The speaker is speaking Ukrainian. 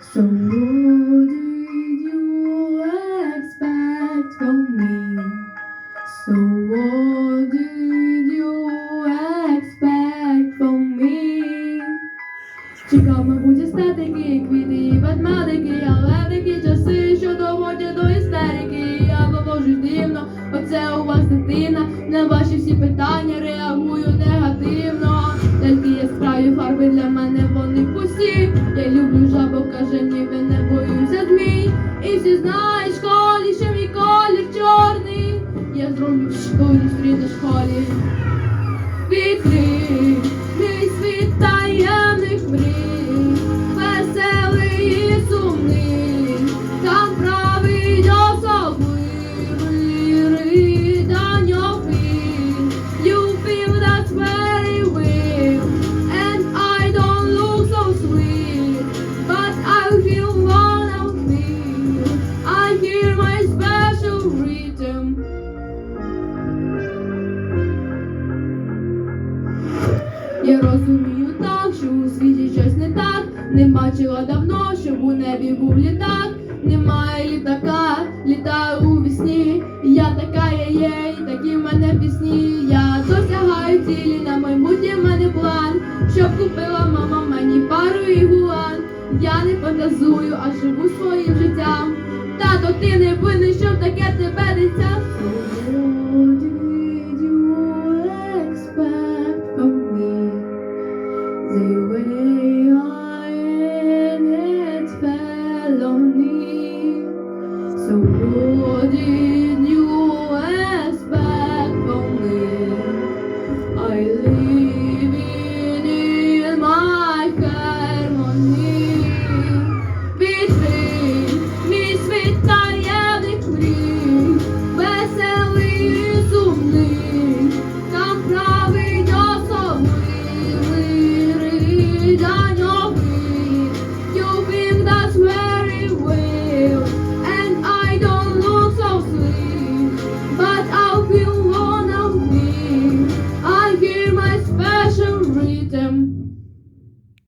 So what did you expect from me? So what did you expect from me? Чекав, мабуть, естетики, квіти і ведмедики, але такі часи, що доводять до істерики. Я поводжусь дивно, оце у вас дитина. На ваші всі питання реагую зустріти в школі. Я розумію так, що у світі щось не так. Не бачила давно, щоб у небі був літак. Немає літака, літаю у вісні. Я така я є, і такі в мене пісні. Я досягаю цілі, на майбутнє в мене план. Щоб купила мама мені пару ігуан. Я не фантазую, а живу своїм життям. Тато, ти не винен, що таке.